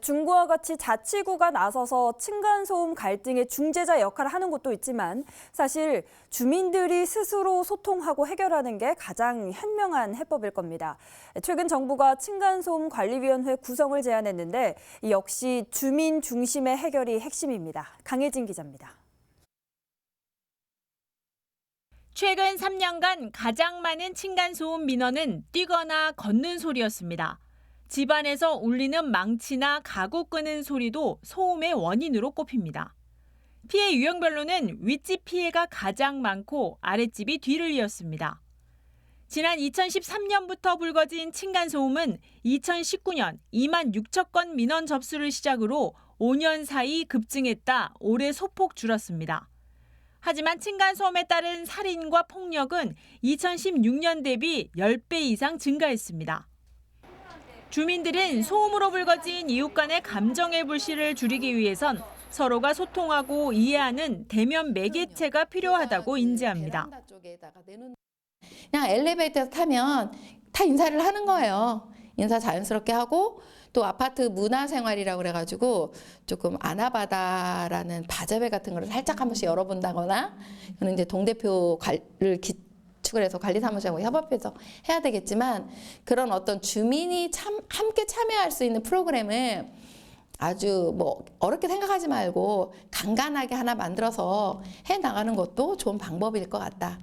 중구와 같이 자치구가 나서서 층간소음 갈등의 중재자 역할을 하는 곳도 있지만 사실 주민들이 스스로 소통하고 해결하는 게 가장 현명한 해법일 겁니다. 최근 정부가 층간소음 관리위원회 구성을 제안했는데 이 역시 주민 중심의 해결이 핵심입니다. 강혜진 기자입니다. 최근 3년간 가장 많은 층간소음 민원은 뛰거나 걷는 소리였습니다. 집안에서 울리는 망치나 가구 끄는 소리도 소음의 원인으로 꼽힙니다. 피해 유형별로는 윗집 피해가 가장 많고 아랫집이 뒤를 이었습니다. 지난 2013년부터 불거진 층간 소음은 2019년 2만 6천 건 민원 접수를 시작으로 5년 사이 급증했다 올해 소폭 줄었습니다. 하지만 층간 소음에 따른 살인과 폭력은 2016년 대비 10배 이상 증가했습니다. 주민들은 소음으로 불거진 이웃 간의 감정의 불씨를 줄이기 위해선 서로가 소통하고 이해하는 대면 매개체가 필요하다고 인지합니다. 그냥 엘리베이터 타면 다 인사를 하는 거예요. 인사 자연스럽게 하고 또 아파트 문화생활이라고 그래가지고 조금 아나바다라는 바자회 같은 거를 살짝 한 번씩 열어본다거나 그는 이제 동대표를 기 축을 해서 관리사무소하고 협업해서 해야 되겠지만 그런 어떤 주민이 참 함께 참여할 수 있는 프로그램을 아주 뭐 어렵게 생각하지 말고 간간하게 하나 만들어서 해 나가는 것도 좋은 방법일 것 같다.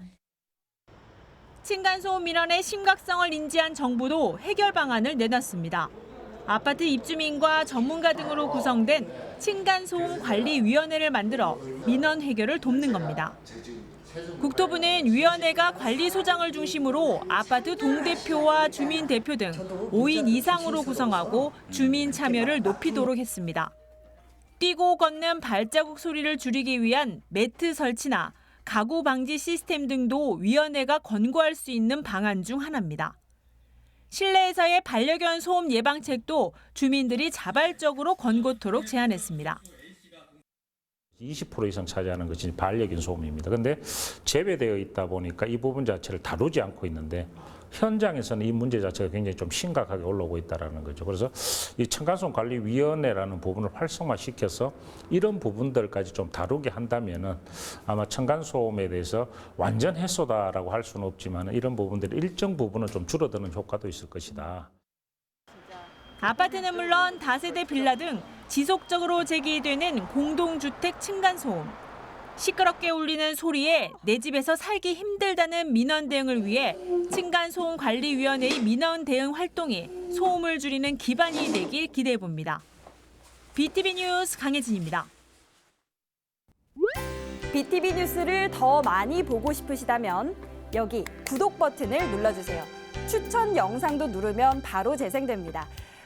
층간소음 민원의 심각성을 인지한 정부도 해결 방안을 내놨습니다. 아파트 입주민과 전문가 등으로 구성된 층간소음 관리위원회를 만들어 민원 해결을 돕는 겁니다. 국토부는 위원회가 관리소장을 중심으로 아파트 동대표와 주민 대표 등 5인 이상으로 구성하고 주민 참여를 높이도록 했습니다. 뛰고 걷는 발자국 소리를 줄이기 위한 매트 설치나 가구 방지 시스템 등도 위원회가 권고할 수 있는 방안 중 하나입니다. 실내에서의 반려견 소음 예방책도 주민들이 자발적으로 권고토록 제안했습니다. 20% 이상 차지하는 것이 반려견 소음입니다. 그런데 재배되어 있다 보니까 이 부분 자체를 다루지 않고 있는데 현장에서는 이 문제 자체가 굉장히 좀 심각하게 올라오고 있다라는 거죠. 그래서 이 층간소음 관리 위원회라는 부분을 활성화시켜서 이런 부분들까지 좀 다루게 한다면은 아마 층간소음에 대해서 완전 해소다라고 할 수는 없지만 이런 부분들이 일정 부분은 좀 줄어드는 효과도 있을 것이다. 아파트는 물론 다세대 빌라 등 지속적으로 제기되는 공동주택 층간소음. 시끄럽게 울리는 소리에 내 집에서 살기 힘들다는 민원 대응을 위해 층간소음관리위원회의 민원 대응 활동이 소음을 줄이는 기반이 되길 기대해 봅니다. BTV 뉴스 강혜진입니다. BTV 뉴스를 더 많이 보고 싶으시다면 여기 구독 버튼을 눌러주세요. 추천 영상도 누르면 바로 재생됩니다.